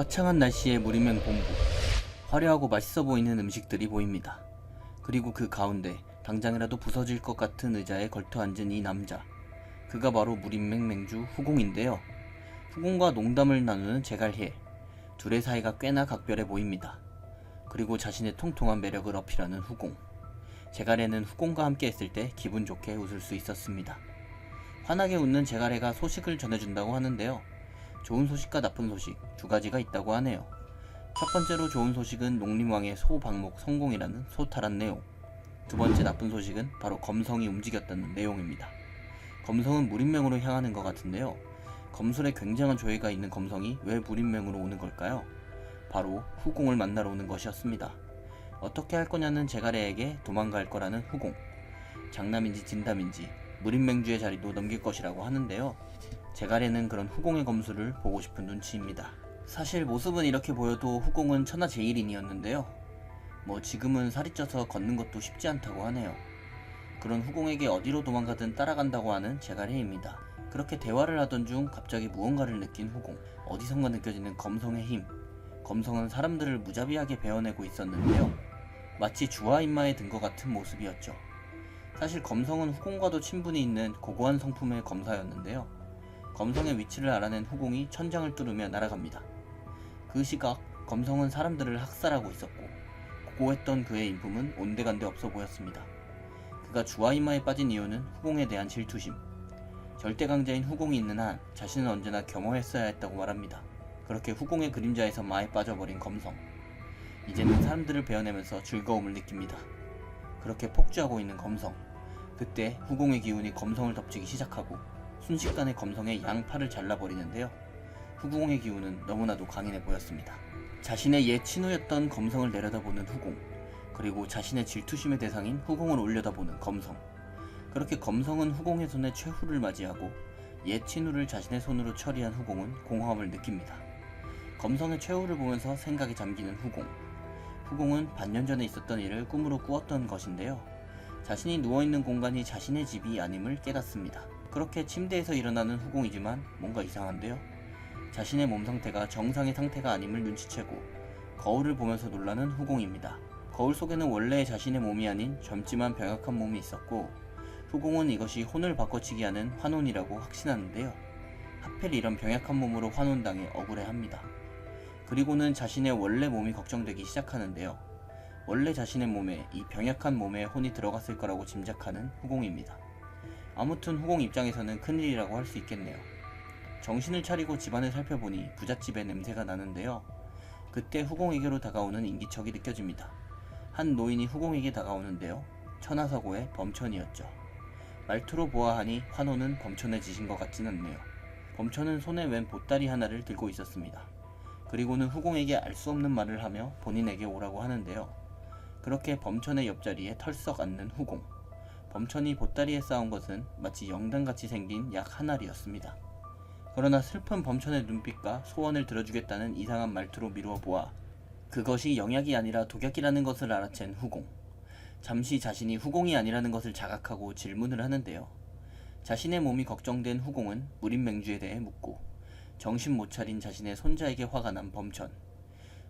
화창한 날씨에 무리맹 본부. 화려하고 맛있어 보이는 음식들이 보입니다. 그리고 그 가운데 당장이라도 부서질 것 같은 의자에 걸터 앉은 이 남자. 그가 바로 무림맹 맹주 후공인데요. 후공과 농담을 나누는 제갈해. 둘의 사이가 꽤나 각별해 보입니다. 그리고 자신의 통통한 매력을 어필하는 후공. 제갈해는 후공과 함께 했을 때 기분 좋게 웃을 수 있었습니다. 환하게 웃는 제갈해가 소식을 전해준다고 하는데요. 좋은 소식과 나쁜 소식 두 가지가 있다고 하네요. 첫 번째로 좋은 소식은 농림왕의 소 방목 성공이라는 소탈한 내용. 두 번째 나쁜 소식은 바로 검성이 움직였다는 내용입니다. 검성은 무림명으로 향하는 것 같은데요. 검술에 굉장한 조예가 있는 검성이 왜 무림명으로 오는 걸까요? 바로 후공을 만나러 오는 것이었습니다. 어떻게 할 거냐는 제가래에게 도망갈 거라는 후공. 장남인지 진담인지 무림맹주의 자리도 넘길 것이라고 하는데요. 제가래는 그런 후공의 검술을 보고 싶은 눈치입니다. 사실 모습은 이렇게 보여도 후공은 천하제일인이었는데요. 뭐 지금은 살이 쪄서 걷는 것도 쉽지 않다고 하네요. 그런 후공에게 어디로 도망가든 따라간다고 하는 제가래입니다. 그렇게 대화를 하던 중 갑자기 무언가를 느낀 후공. 어디선가 느껴지는 검성의 힘. 검성은 사람들을 무자비하게 베어내고 있었는데요. 마치 주화 인마에 든 것 같은 모습이었죠. 사실 검성은 후공과도 친분이 있는 고고한 성품의 검사였는데요. 검성의 위치를 알아낸 후공이 천장을 뚫으며 날아갑니다. 그 시각 검성은 사람들을 학살하고 있었고 고고했던 그의 인품은 온데간데 없어 보였습니다. 그가 주화인마에 빠진 이유는 후공에 대한 질투심. 절대 강자인 후공이 있는 한 자신은 언제나 겸허했어야 했다고 말합니다. 그렇게 후공의 그림자에서 마에 빠져버린 검성. 이제는 사람들을 베어내면서 즐거움을 느낍니다. 그렇게 폭주하고 있는 검성. 그때 후공의 기운이 검성을 덮치기 시작하고 순식간에 검성의 양팔을 잘라버리는데요. 후공의 기운은 너무나도 강인해 보였습니다. 자신의 옛 친구였던 검성을 내려다보는 후공, 그리고 자신의 질투심의 대상인 후공을 올려다보는 검성. 그렇게 검성은 후공의 손에 최후를 맞이하고 옛 친구를 자신의 손으로 처리한 후공은 공허함을 느낍니다. 검성의 최후를 보면서 생각에 잠기는 후공. 후공은 반년 전에 있었던 일을 꿈으로 꾸었던 것인데요. 자신이 누워있는 공간이 자신의 집이 아님을 깨닫습니다. 그렇게 침대에서 일어나는 후공이지만 뭔가 이상한데요. 자신의 몸 상태가 정상의 상태가 아님을 눈치채고 거울을 보면서 놀라는 후공입니다. 거울 속에는 원래 자신의 몸이 아닌 젊지만 병약한 몸이 있었고 후공은 이것이 혼을 바꿔치기 하는 환혼이라고 확신하는데요. 하필 이런 병약한 몸으로 환혼당해 억울해합니다. 그리고는 자신의 원래 몸이 걱정되기 시작하는데요. 원래 자신의 몸에 이 병약한 몸에 혼이 들어갔을 거라고 짐작하는 후공입니다. 아무튼 후공 입장에서는 큰일이라고 할 수 있겠네요. 정신을 차리고 집안을 살펴보니 부잣집의 냄새가 나는데요. 그때 후공에게로 다가오는 인기척이 느껴집니다. 한 노인이 후공에게 다가오는데요. 천하사고의 범천이었죠. 말투로 보아하니 환호는 짓인 것 같진 않네요. 범천은 손에 웬 보따리 하나를 들고 있었습니다. 그리고는 후공에게 알 수 없는 말을 하며 본인에게 오라고 하는데요. 그렇게 범천의 옆자리에 털썩 앉는 후공. 범천이 보따리에 쌓은 것은 마치 영단같이 생긴 약 한 알이었습니다. 그러나 슬픈 범천의 눈빛과 소원을 들어주겠다는 이상한 말투로 미루어 보아 그것이 영약이 아니라 독약이라는 것을 알아챈 후공. 잠시 자신이 후공이 아니라는 것을 자각하고 질문을 하는데요. 자신의 몸이 걱정된 후공은 무림맹주에 대해 묻고 정신 못 차린 자신의 손자에게 화가 난 범천.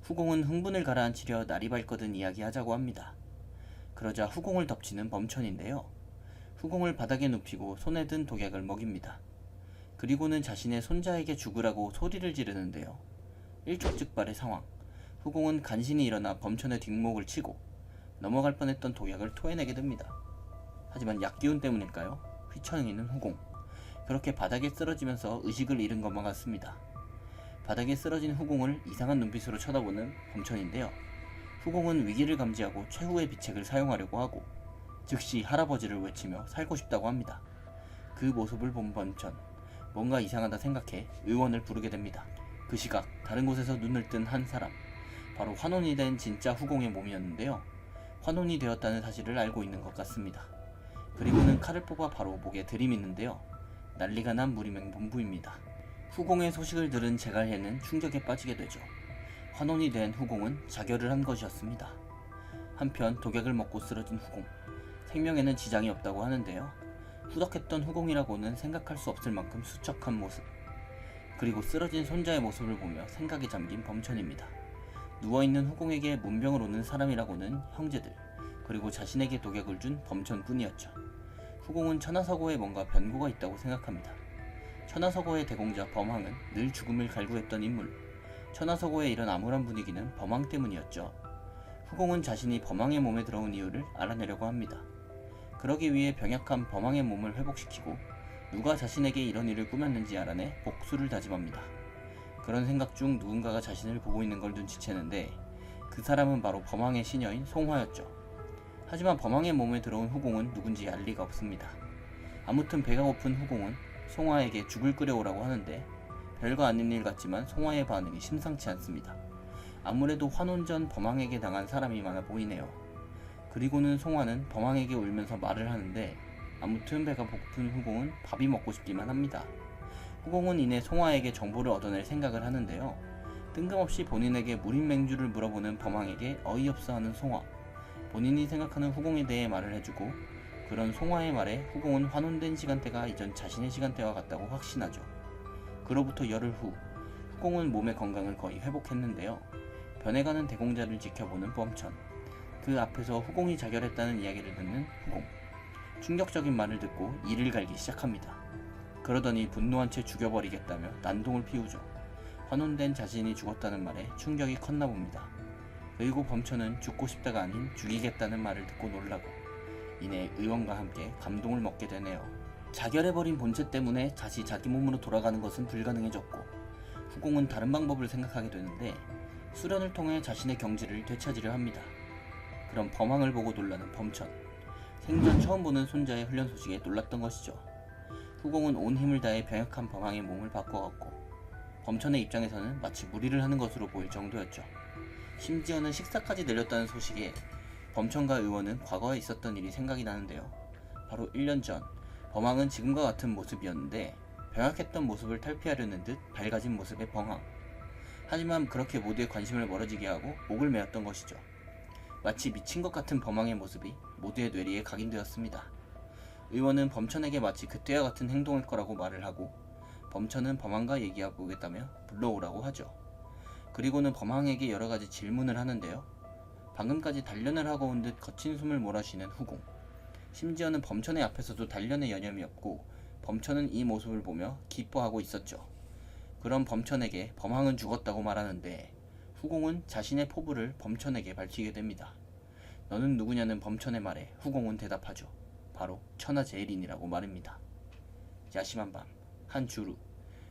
후공은 흥분을 가라앉히려 날이 밝거든 이야기하자고 합니다. 그러자 후공을 덮치는 범천인데요. 후공을 바닥에 눕히고 손에 든 독약을 먹입니다. 그리고는 자신의 손자에게 죽으라고 소리를 지르는데요. 일촉즉발의 상황. 후공은 간신히 일어나 범천의 뒷목을 치고 넘어갈 뻔했던 독약을 토해내게 됩니다. 하지만 약기운 때문일까요? 휘청이는 후공. 그렇게 바닥에 쓰러지면서 의식을 잃은 것만 같습니다. 바닥에 쓰러진 후공을 이상한 눈빛으로 쳐다보는 범천인데요. 후공은 위기를 감지하고 최후의 비책을 사용하려고 하고 즉시 할아버지를 외치며 살고 싶다고 합니다. 그 모습을 본 범천 뭔가 이상하다 생각해 의원을 부르게 됩니다. 그 시각 다른 곳에서 눈을 뜬 한 사람 바로 환혼이 된 진짜 후공의 몸이었는데요. 환혼이 되었다는 사실을 알고 있는 것 같습니다. 그리고는 칼을 뽑아 바로 목에 들이미는데요. 난리가 난 무리맹 본부입니다. 후공의 소식을 들은 제갈해는 충격에 빠지게 되죠. 환혼이 된 후공은 자결을 한 것이었습니다. 한편 독약을 먹고 쓰러진 후공. 생명에는 지장이 없다고 하는데요. 후덕했던 후공이라고는 생각할 수 없을 만큼 수척한 모습. 그리고 쓰러진 손자의 모습을 보며 생각에 잠긴 범천입니다. 누워있는 후공에게 문병을 오는 사람이라고는 형제들, 그리고 자신에게 독약을 준 범천뿐이었죠. 후공은 천하서고에 뭔가 변고가 있다고 생각합니다. 천하서고의 대공자 범황은 늘 죽음을 갈구했던 인물. 천하서고의 이런 암울한 분위기는 범황 때문이었죠. 후공은 자신이 범황의 몸에 들어온 이유를 알아내려고 합니다. 그러기 위해 병약한 범황의 몸을 회복시키고 누가 자신에게 이런 일을 꾸몄는지 알아내 복수를 다짐합니다. 그런 생각 중 누군가가 자신을 보고 있는 걸 눈치채는데 그 사람은 바로 범황의 시녀인 송화였죠. 하지만 범황의 몸에 들어온 후공은 누군지 알 리가 없습니다. 아무튼 배가 고픈 후공은 송화에게 죽을 끓여오라고 하는데 별거 아닌 일 같지만 송화의 반응이 심상치 않습니다. 아무래도 환혼 전 범황에게 당한 사람이 많아 보이네요. 그리고는 송화는 범황에게 울면서 말을 하는데 아무튼 배가 고픈 후공은 밥이 먹고 싶기만 합니다. 후공은 이내 송화에게 정보를 얻어낼 생각을 하는데요. 뜬금없이 본인에게 무림맹주를 물어보는 범황에게 어이없어하는 송화. 본인이 생각하는 후공에 대해 말을 해주고 그런 송화의 말에 후공은 환혼된 시간대가 이전 자신의 시간대와 같다고 확신하죠. 그로부터 열흘 후 후공은 몸의 건강을 거의 회복했는데요. 변해가는 대공자를 지켜보는 범천. 그 앞에서 후공이 자결했다는 이야기를 듣는 후공. 충격적인 말을 듣고 이를 갈기 시작합니다. 그러더니 분노한 채 죽여버리겠다며 난동을 피우죠. 환혼된 자신이 죽었다는 말에 충격이 컸나 봅니다. 그리고 범천은 죽고 싶다가 아닌 죽이겠다는 말을 듣고 놀라고 이내 의원과 함께 감동을 먹게 되네요. 자결해버린 본체 때문에 다시 자기 몸으로 돌아가는 것은 불가능해졌고 후공은 다른 방법을 생각하게 되는데 수련을 통해 자신의 경지를 되찾으려 합니다. 그럼 범황을 보고 놀라는 범천. 생전 처음 보는 손자의 훈련 소식에 놀랐던 것이죠. 후공은 온 힘을 다해 병약한 범황의 몸을 바꿔갔고 범천의 입장에서는 마치 무리를 하는 것으로 보일 정도였죠. 심지어는 식사까지 내렸다는 소식에 범천과 의원은 과거에 있었던 일이 생각이 나는데요. 바로 1년 전 범황은 지금과 같은 모습이었는데 병약했던 모습을 탈피하려는 듯 밝아진 모습의 범황. 하지만 그렇게 모두의 관심을 멀어지게 하고 목을 메었던 것이죠. 마치 미친 것 같은 범황의 모습이 모두의 뇌리에 각인되었습니다. 의원은 범천에게 마치 그때와 같은 행동일 거라고 말을 하고 범천은 범황과 얘기하고 오겠다며 불러오라고 하죠. 그리고는 범황에게 여러 가지 질문을 하는데요. 방금까지 단련을 하고 온 듯 거친 숨을 몰아쉬는 후공. 심지어는 범천의 앞에서도 단련의 여념이 없고 범천은 이 모습을 보며 기뻐하고 있었죠. 그런 범천에게 범황은 죽었다고 말하는데 후공은 자신의 포부를 범천에게 밝히게 됩니다. 너는 누구냐는 범천의 말에 후공은 대답하죠. 바로 천하제일인이라고 말입니다. 야심한 밤, 한 주루,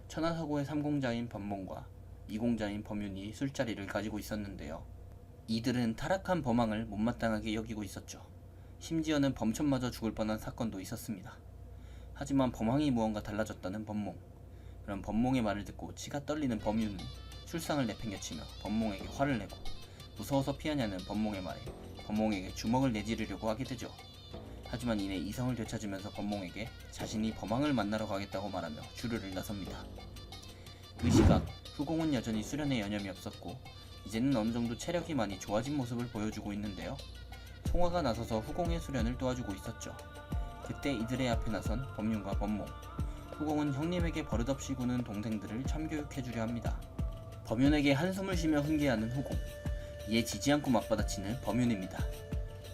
천하사고의 삼공자인 범몽과 이공자인 범윤이 술자리를 가지고 있었는데요. 이들은 타락한 범황을 못마땅하게 여기고 있었죠. 심지어는 범천마저 죽을 뻔한 사건도 있었습니다. 하지만 범황이 무언가 달라졌다는 범몽. 그런 범몽의 말을 듣고 치가 떨리는 범윤은 술상을 내팽개치며 범몽에게 화를 내고 무서워서 피하냐는 범몽의 말에 범몽에게 주먹을 내지르려고 하게 되죠. 하지만 이내 이성을 되찾으면서 범몽에게 자신이 범황을 만나러 가겠다고 말하며 주류를 나섭니다. 그 시각 후공은 여전히 수련에 여념이 없었고 이제는 어느 정도 체력이 많이 좋아진 모습을 보여주고 있는데요. 송화가 나서서 후공의 수련을 도와주고 있었죠. 그때 이들의 앞에 나선 범윤과 범몽. 후공은 형님에게 버릇없이 구는 동생들을 참교육해주려 합니다. 범윤에게 한숨을 쉬며 훈계하는 후공. 이에 지지 않고 맞받아치는 범윤입니다.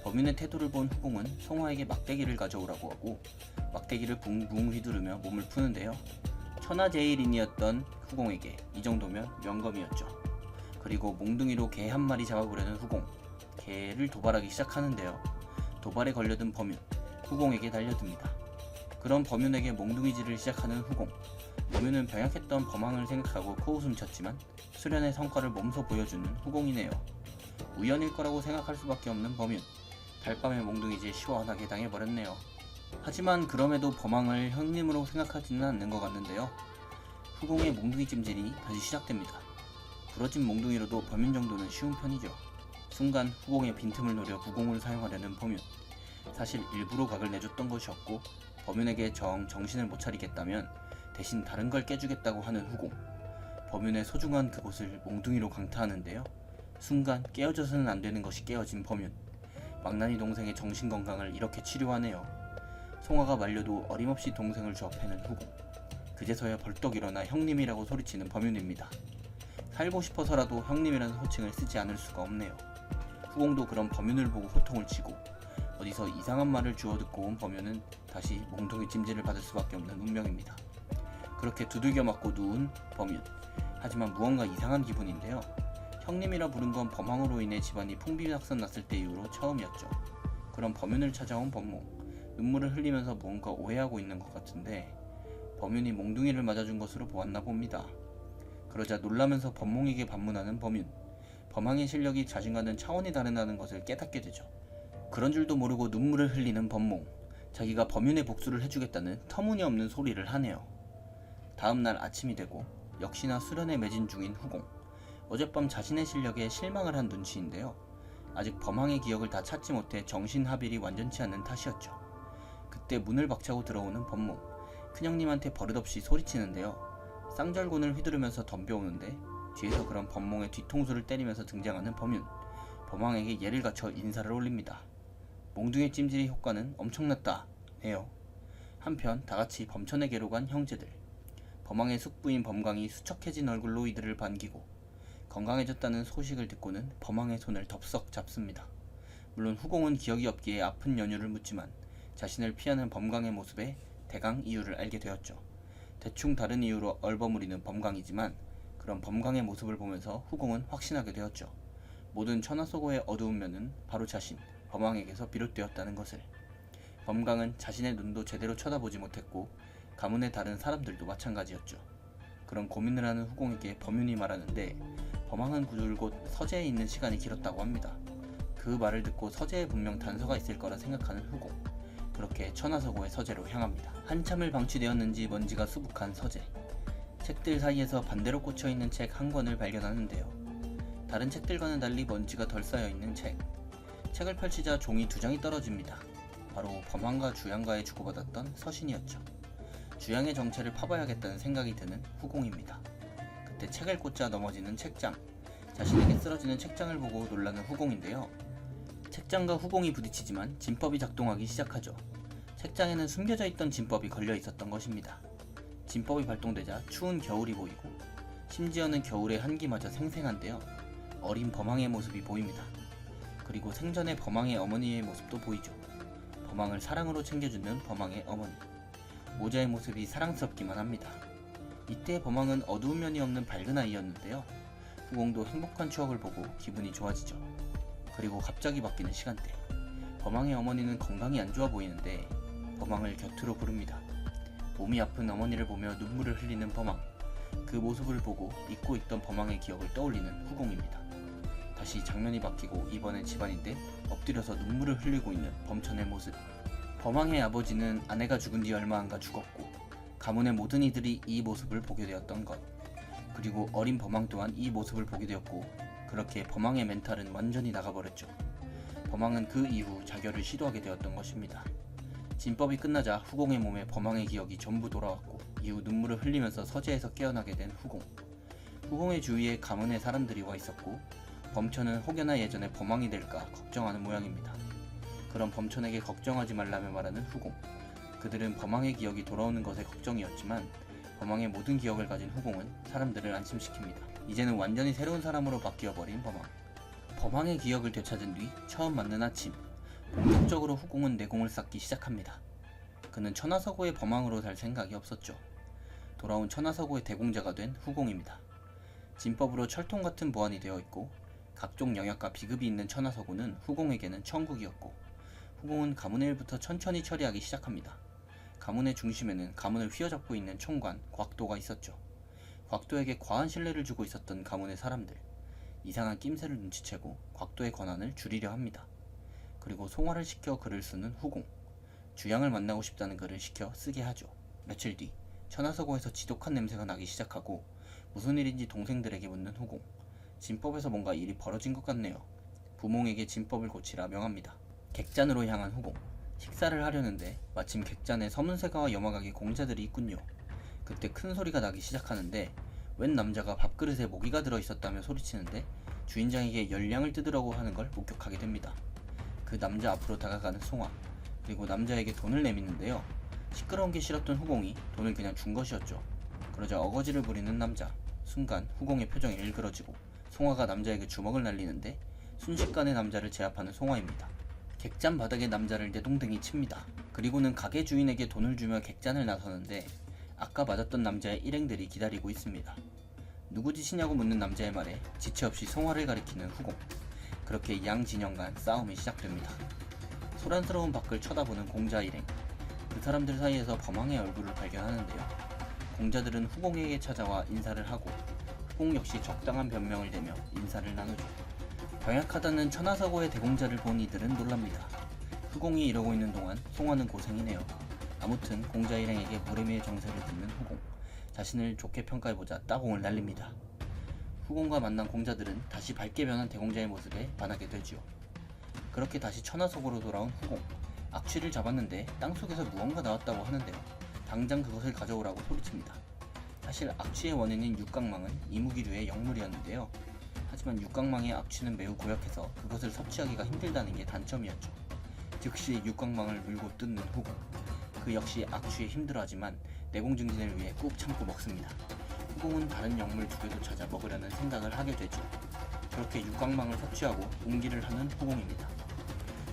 범윤의 태도를 본 후공은 송화에게 막대기를 가져오라고 하고 막대기를 붕붕 휘두르며 몸을 푸는데요. 천하제일인이었던 후공에게 이 정도면 명검이었죠. 그리고 몽둥이로 개 한 마리 잡아보려는 후공. 개를 도발하기 시작하는데요. 도발에 걸려든 범윤. 후공에게 달려듭니다. 그런 범윤에게 몽둥이질을 시작하는 후공. 범윤은 병약했던 범황을 생각하고 코웃음 쳤지만 수련의 성과를 몸소 보여주는 후공이네요. 우연일 거라고 생각할 수밖에 없는 범윤. 달밤에 몽둥이질 시원하게 당해버렸네요. 하지만 그럼에도 범황을 형님으로 생각하지는 않는 것 같는데요. 후공의 몽둥이 찜질이 다시 시작됩니다. 부러진 몽둥이로도 범윤 정도는 쉬운 편이죠. 순간 후공의 빈틈을 노려 부공을 사용하려는 범윤. 사실 일부러 각을 내줬던 것이었고 범윤에게 정 정신을 못 차리겠다면 대신 다른 걸 깨주겠다고 하는 후공. 범윤의 소중한 그곳을 몽둥이로 강타하는데요. 순간 깨어져서는 안 되는 것이 깨어진 범윤. 망나니 동생의 정신 건강을 이렇게 치료하네요. 송화가 말려도 어림없이 동생을 조합해는 후공. 그제서야 벌떡 일어나 형님이라고 소리치는 범윤입니다. 살고 싶어서라도 형님이라는 호칭을 쓰지 않을 수가 없네요. 후공도 그런 범윤을 보고 호통을 치고 어디서 이상한 말을 주워 듣고 온 범윤은 다시 몽둥이 찜질을 받을 수밖에 없는 운명입니다. 그렇게 두들겨 맞고 누운 범윤. 하지만 무언가 이상한 기분인데요. 형님이라 부른 건 범황으로 인해 집안이 풍비박산 났을 때 이후로 처음이었죠. 그럼 범윤을 찾아온 범몽. 눈물을 흘리면서 뭔가 오해하고 있는 것 같은데 범윤이 몽둥이를 맞아준 것으로 보았나 봅니다. 그러자 놀라면서 범몽에게 반문하는 범윤. 범황의 실력이 자신과는 차원이 다르다는 것을 깨닫게 되죠. 그런 줄도 모르고 눈물을 흘리는 범몽. 자기가 범윤의 복수를 해주겠다는 터무니없는 소리를 하네요. 다음 날 아침이 되고 역시나 수련에 매진 중인 후공. 어젯밤 자신의 실력에 실망을 한 눈치인데요. 아직 범황의 기억을 다 찾지 못해 정신 합일이 완전치 않은 탓이었죠. 그때 문을 박차고 들어오는 범몽. 큰형님한테 버릇없이 소리치는데요. 쌍절곤을 휘두르면서 덤벼오는데 뒤에서 그런 범몽의 뒤통수를 때리면서 등장하는 범윤. 범황에게 예를 갖춰 인사를 올립니다. 몽둥이 찜질의 효과는 엄청났다. 네요. 한편 다같이 범천에게로 간 형제들. 범황의 숙부인 범강이 수척해진 얼굴로 이들을 반기고 건강해졌다는 소식을 듣고는 범황의 손을 덥석 잡습니다. 물론 후공은 기억이 없기에 아픈 연유를 묻지만 자신을 피하는 범강의 모습에 대강 이유를 알게 되었죠. 대충 다른 이유로 얼버무리는 범강이지만 그런 범강의 모습을 보면서 후공은 확신하게 되었죠. 모든 천하소고의 어두운 면은 바로 자신, 범황에게서 비롯되었다는 것을. 범강은 자신의 눈도 제대로 쳐다보지 못했고 가문의 다른 사람들도 마찬가지였죠. 그런 고민을 하는 후공에게 범윤이 말하는데 범황은 줄곧 서재에 있는 시간이 길었다고 합니다. 그 말을 듣고 서재에 분명 단서가 있을 거라 생각하는 후공. 그렇게 천하서고의 서재로 향합니다. 한참을 방치되었는지 먼지가 수북한 서재. 책들 사이에서 반대로 꽂혀 있는 책 한 권을 발견하는데요. 다른 책들과는 달리 먼지가 덜 쌓여 있는 책. 책을 펼치자 종이 두 장이 떨어집니다. 바로 범황과 주양과에 주고받았던 서신이었죠. 주양의 정체를 파봐야겠다는 생각이 드는 후공입니다. 그때 책을 꽂자 넘어지는 책장. 자신에게 쓰러지는 책장을 보고 놀라는 후공인데요. 책장과 후공이 부딪히지만 진법이 작동하기 시작하죠. 책장에는 숨겨져 있던 진법이 걸려 있었던 것입니다. 진법이 발동되자 추운 겨울이 보이고 심지어는 겨울의 한기마저 생생한데요. 어린 범황의 모습이 보입니다. 그리고 생전의 범황의 어머니의 모습도 보이죠. 범황을 사랑으로 챙겨주는 범황의 어머니. 모자의 모습이 사랑스럽기만 합니다. 이때 범황은 어두운 면이 없는 밝은 아이였는데요. 후공도 행복한 추억을 보고 기분이 좋아지죠. 그리고 갑자기 바뀌는 시간대. 범황의 어머니는 건강이 안 좋아 보이는데 범황을 곁으로 부릅니다. 몸이 아픈 어머니를 보며 눈물을 흘리는 범황. 그 모습을 보고 잊고 있던 범황의 기억을 떠올리는 후공입니다. 다시 장면이 바뀌고 이번엔 집안인데 엎드려서 눈물을 흘리고 있는 범천의 모습. 범황의 아버지는 아내가 죽은 뒤 얼마 안가 죽었고 가문의 모든 이들이 이 모습을 보게 되었던 것. 그리고 어린 범황 또한 이 모습을 보게 되었고 그렇게 범황의 멘탈은 완전히 나가버렸죠. 범황은 그 이후 자결을 시도하게 되었던 것입니다. 진법이 끝나자 후공의 몸에 범황의 기억이 전부 돌아왔고 이후 눈물을 흘리면서 서재에서 깨어나게 된 후공. 후공의 주위에 가문의 사람들이 와 있었고 범천은 혹여나 예전에 범황이 될까 걱정하는 모양입니다. 그런 범천에게 걱정하지 말라며 말하는 후공. 그들은 범황의 기억이 돌아오는 것에 걱정이었지만 범황의 모든 기억을 가진 후공은 사람들을 안심시킵니다. 이제는 완전히 새로운 사람으로 바뀌어버린 범황. 범황의 기억을 되찾은 뒤 처음 맞는 아침. 본격적으로 후공은 내공을 쌓기 시작합니다. 그는 천하서고의 범황으로 살 생각이 없었죠. 돌아온 천하서고의 대공자가 된 후공입니다. 진법으로 철통 같은 보안이 되어 있고 각종 영역과 비급이 있는 천하서고는 후공에게는 천국이었고 후공은 가문의 일부터 천천히 처리하기 시작합니다. 가문의 중심에는 가문을 휘어잡고 있는 총관 곽도가 있었죠. 곽도에게 과한 신뢰를 주고 있었던 가문의 사람들 이상한 낌새를 눈치채고 곽도의 권한을 줄이려 합니다. 그리고 송화를 시켜 글을 쓰는 후공 주양을 만나고 싶다는 글을 시켜 쓰게 하죠. 며칠 뒤 천하서고에서 지독한 냄새가 나기 시작하고 무슨 일인지 동생들에게 묻는 후공 진법에서 뭔가 일이 벌어진 것 같네요. 부몽에게 진법을 고치라 명합니다. 객잔으로 향한 후공. 식사를 하려는데 마침 객잔에 서문세가와 염화각의 공자들이 있군요. 그때 큰 소리가 나기 시작하는데 웬 남자가 밥그릇에 모기가 들어있었다며 소리치는데 주인장에게 열량을 뜯으라고 하는 걸 목격하게 됩니다. 그 남자 앞으로 다가가는 송화 그리고 남자에게 돈을 내미는데요. 시끄러운 게 싫었던 후공이 돈을 그냥 준 것이었죠. 그러자 어거지를 부리는 남자. 순간 후공의 표정이 일그러지고 송화가 남자에게 주먹을 날리는데 순식간에 남자를 제압하는 송화입니다. 객잔 바닥에 남자를 내동댕이 칩니다. 그리고는 가게 주인에게 돈을 주며 객잔을 나서는데 아까 맞았던 남자의 일행들이 기다리고 있습니다. 누구 짓이냐고 묻는 남자의 말에 지체 없이 송화를 가리키는 후공. 그렇게 양 진영 간 싸움이 시작됩니다. 소란스러운 밖을 쳐다보는 공자 일행. 그 사람들 사이에서 범왕의 얼굴을 발견하는데요. 공자들은 후공에게 찾아와 인사를 하고 후공 역시 적당한 변명을 대며 인사를 나누죠. 병약하다는 천하사고의 대공자를 본 이들은 놀랍니다. 후공이 이러고 있는 동안 송화는 고생이네요. 아무튼 공자 일행에게 무례미의 정세를 듣는 후공. 자신을 좋게 평가해보자 따공을 날립니다. 후공과 만난 공자들은 다시 밝게 변한 대공자의 모습에 반하게 되죠. 그렇게 다시 천하 속으로 돌아온 후공. 악취를 잡았는데 땅속에서 무언가 나왔다고 하는데요. 당장 그것을 가져오라고 소리칩니다. 사실 악취의 원인인 육각망은 이무기류의 약물이었는데요. 하지만 육각망의 악취는 매우 고약해서 그것을 섭취하기가 힘들다는 게 단점이었죠. 즉시 육각망을 물고 뜯는 후공. 그 역시 악취에 힘들어하지만 내공 증진을 위해 꾹 참고 먹습니다. 후공은 다른 약물 두 개도 찾아 먹으려는 생각을 하게 되죠. 그렇게 육각망을 섭취하고 웅기를 하는 후공입니다.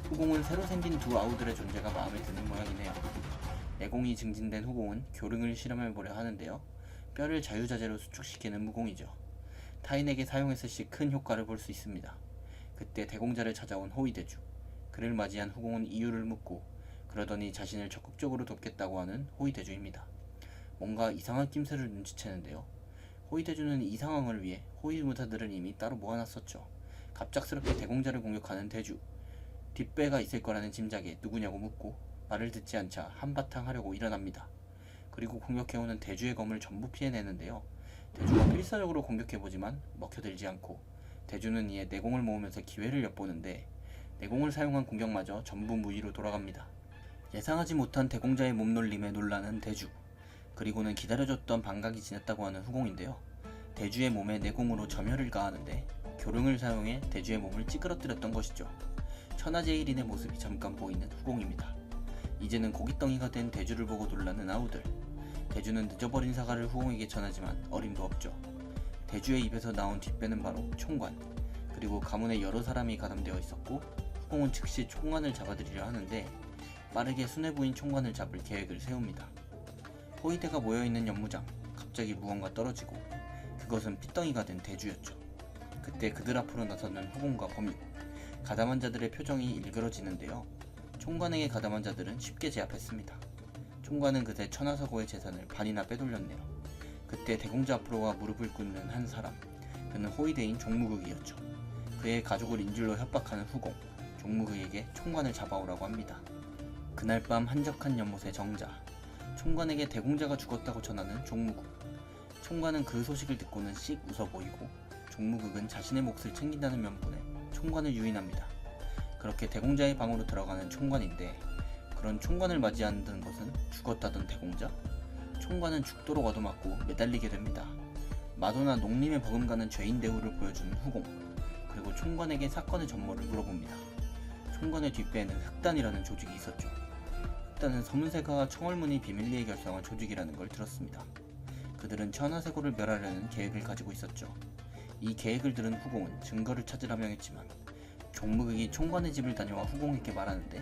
후공은 새로 생긴 두 아우들의 존재가 마음에 드는 모양이네요. 내공이 증진된 후공은 교릉을 실험해보려 하는데요. 뼈를 자유자재로 수축시키는 무공이죠. 타인에게 사용했을 시 큰 효과를 볼 수 있습니다. 그때 대공자를 찾아온 호위대주. 그를 맞이한 후공은 이유를 묻고 그러더니 자신을 적극적으로 돕겠다고 하는 호위대주입니다. 뭔가 이상한 낌새를 눈치채는데요. 호위대주는 이 상황을 위해 호위무사들을 이미 따로 모아놨었죠. 갑작스럽게 대공자를 공격하는 대주. 뒷배가 있을 거라는 짐작에 누구냐고 묻고 말을 듣지 않자 한바탕 하려고 일어납니다. 그리고 공격해오는 대주의 검을 전부 피해내는데요. 대주가 필사적으로 공격해보지만 먹혀들지 않고 대주는 이에 내공을 모으면서 기회를 엿보는데 내공을 사용한 공격마저 전부 무위로 돌아갑니다. 예상하지 못한 대공자의 몸놀림에 놀라는 대주 그리고는 기다려줬던 반각이 지났다고 하는 후공인데요. 대주의 몸에 내공으로 점혈을 가하는데 교릉을 사용해 대주의 몸을 찌그러뜨렸던 것이죠. 천하제일인의 모습이 잠깐 보이는 후공입니다. 이제는 고깃덩이가 된 대주를 보고 놀라는 아우들. 대주는 늦어버린 사과를 후공에게 전하지만 어림도 없죠. 대주의 입에서 나온 뒷배는 바로 총관. 그리고 가문에 여러 사람이 가담되어 있었고 후공은 즉시 총관을 잡아들이려 하는데 빠르게 순회 부인 총관을 잡을 계획을 세웁니다. 호위대가 모여있는 연무장. 갑자기 무언가 떨어지고 그것은 핏덩이가 된 대주였죠. 그때 그들 앞으로 나서는 후공과 범육. 가담한 자들의 표정이 일그러지는데요. 총관에게 가담한 자들은 쉽게 제압했습니다. 총관은 그새 천하서고의 재산을 반이나 빼돌렸네요. 그때 대공자 앞으로 와 무릎을 꿇는 한 사람. 그는 호위대인 종무극이었죠. 그의 가족을 인질로 협박하는 후공. 종무극에게 총관을 잡아오라고 합니다. 그날 밤 한적한 연못의 정자. 총관에게 대공자가 죽었다고 전하는 종무극. 총관은 그 소식을 듣고는 씩 웃어 보이고 종무극은 자신의 몫을 챙긴다는 면분에 총관을 유인합니다. 그렇게 대공자의 방으로 들어가는 총관인데 그런 총관을 맞이하는 것은 죽었다던 대공자? 총관은 죽도록 얻어맞고 매달리게 됩니다. 마도나 농림에 버금가는 죄인 대우를 보여주는 후공 그리고 총관에게 사건의 전모를 물어봅니다. 총관의 뒷배에는 흑단이라는 조직이 있었죠. 흑단은 서문세가와 청월문이 비밀리에 결성한 조직이라는 걸 들었습니다. 그들은 천하세고를 멸하려는 계획을 가지고 있었죠. 이 계획을 들은 후공은 증거를 찾으라 명했지만 종무극이 총관의 집을 다녀와 후공에게 말하는데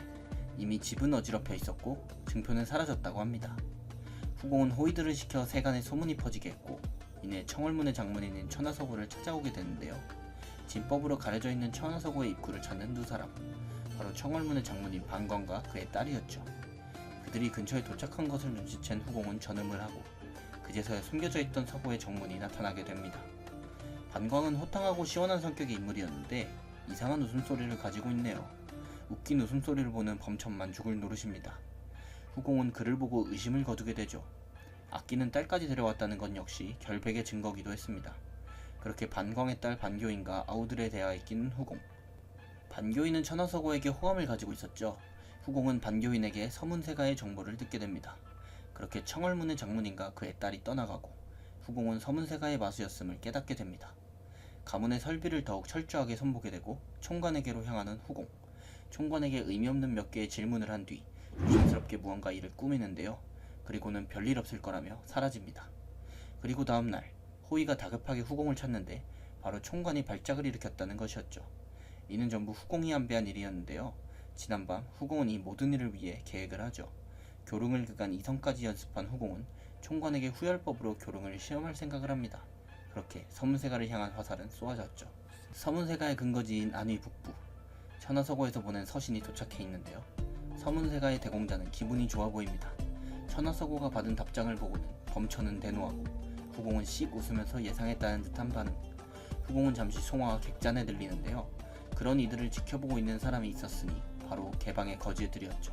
이미 집은 어지럽혀 있었고 증표는 사라졌다고 합니다. 후공은 호위들을 시켜 세간에 소문이 퍼지게 했고 이내 청월문의 장문인인 천하서고를 찾아오게 되는데요. 진법으로 가려져 있는 천하서고의 입구를 찾는 두 사람 바로 청월문의 장문인 반관과 그의 딸이었죠. 그들이 근처에 도착한 것을 눈치챈 후공은 전음을 하고 그제서야 숨겨져 있던 서고의 정문이 나타나게 됩니다. 반광은 호탕하고 시원한 성격의 인물이었는데 이상한 웃음소리를 가지고 있네요. 웃긴 웃음소리를 보는 범천만 죽을 노릇입니다. 후공은 그를 보고 의심을 거두게 되죠. 아끼는 딸까지 데려왔다는 건 역시 결백의 증거기도 했습니다. 그렇게 반광의 딸 반교인과 아우들에 대하여 끼는 후공. 반교인은 천하서고에게 호감을 가지고 있었죠. 후공은 반교인에게 서문세가의 정보를 듣게 됩니다. 그렇게 청월문의 장문인과 그의 딸이 떠나가고 후공은 서문세가의 마수였음을 깨닫게 됩니다. 가문의 설비를 더욱 철저하게 손보게 되고 총관에게로 향하는 후공. 총관에게 의미 없는 몇 개의 질문을 한 뒤 조심스럽게 무언가 일을 꾸미는데요. 그리고는 별일 없을 거라며 사라집니다. 그리고 다음날 호이가 다급하게 후공을 찾는데 바로 총관이 발작을 일으켰다는 것이었죠. 이는 전부 후공이 안배한 일이었는데요. 지난밤 후공은 이 모든 일을 위해 계획을 하죠. 교릉을 그간 이성까지 연습한 후공은 총관에게 후열법으로 교릉을 시험할 생각을 합니다. 그렇게 서문세가를 향한 화살은 쏘아졌죠. 서문세가의 근거지인 안위 북부 천하서고에서 보낸 서신이 도착해 있는데요. 서문세가의 대공자는 기분이 좋아 보입니다. 천하서고가 받은 답장을 보고는 범천은 대노하고 후공은 씩 웃으면서 예상했다는 듯한 반응. 후공은 잠시 송화와 객잔에 들리는데요. 그런 이들을 지켜보고 있는 사람이 있었으니 바로 개방의 거지들이었죠.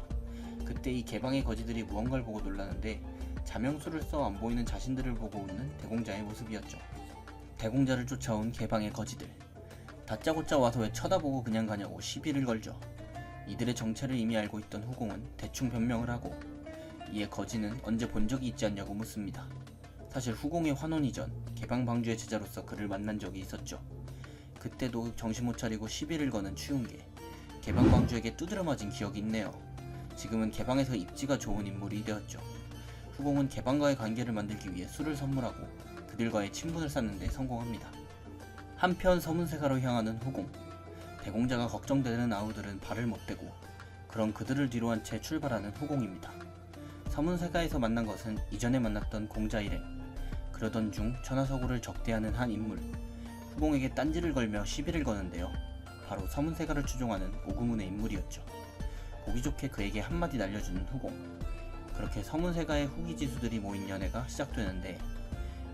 그때 이 개방의 거지들이 무언가를 보고 놀라는데 자명수를 써 안 보이는 자신들을 보고 웃는 대공자의 모습이었죠. 대공자를 쫓아온 개방의 거지들. 다짜고짜 와서 왜 쳐다보고 그냥 가냐고 시비를 걸죠. 이들의 정체를 이미 알고 있던 후공은 대충 변명을 하고 이에 거지는 언제 본 적이 있지 않냐고 묻습니다. 사실 후공의 환원 이전 개방 방주의 제자로서 그를 만난 적이 있었죠. 그때도 정신 못 차리고 시비를 거는 추운게 개방 방주에게 두드려 맞은 기억이 있네요. 지금은 개방에서 입지가 좋은 인물이 되었죠. 후공은 개방과의 관계를 만들기 위해 술을 선물하고 그들과의 친분을 쌓는 데 성공합니다. 한편 서문세가로 향하는 후공. 대공자가 걱정되는 아우들은 발을 못 대고 그런 그들을 뒤로 한 채 출발하는 후공입니다. 서문세가에서 만난 것은 이전에 만났던 공자 일행. 그러던 중 천하서구를 적대하는 한 인물. 후공에게 딴지를 걸며 시비를 거는데요. 바로 서문세가를 추종하는 오구문의 인물이었죠. 보기 좋게 그에게 한마디 날려주는 후공. 그렇게 서문세가의 후기 지수들이 모인 연애가 시작되는데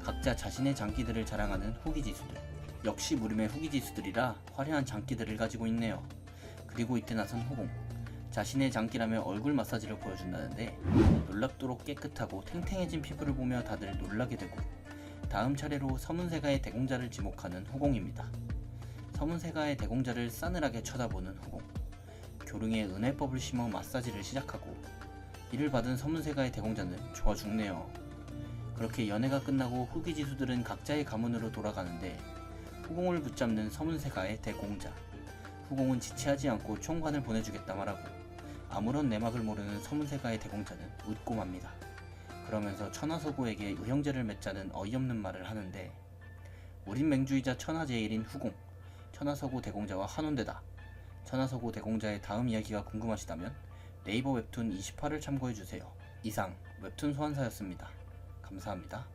각자 자신의 장기들을 자랑하는 후기 지수들. 역시 무림의 후기 지수들이라 화려한 장기들을 가지고 있네요. 그리고 이때 나선 후공. 자신의 장기라며 얼굴 마사지를 보여준다는데 놀랍도록 깨끗하고 탱탱해진 피부를 보며 다들 놀라게 되고 다음 차례로 서문세가의 대공자를 지목하는 후공입니다. 서문세가의 대공자를 싸늘하게 쳐다보는 후공. 교릉에 은혜법을 심어 마사지를 시작하고 이를 받은 서문세가의 대공자는 좋아 죽네요. 그렇게 연애가 끝나고 후기 지수들은 각자의 가문으로 돌아가는데 후공을 붙잡는 서문세가의 대공자. 후공은 지체하지 않고 총관을 보내주겠다 말하고 아무런 내막을 모르는 서문세가의 대공자는 웃고 맙니다. 그러면서 천하서구에게 의형제를 맺자는 어이없는 말을 하는데 우린 맹주이자 천하제일인 후공, 천하서구 대공자와 한원대다. 천하서구 대공자의 다음 이야기가 궁금하시다면 네이버 웹툰 28을 참고해주세요. 이상 웹툰 소환사였습니다. 감사합니다.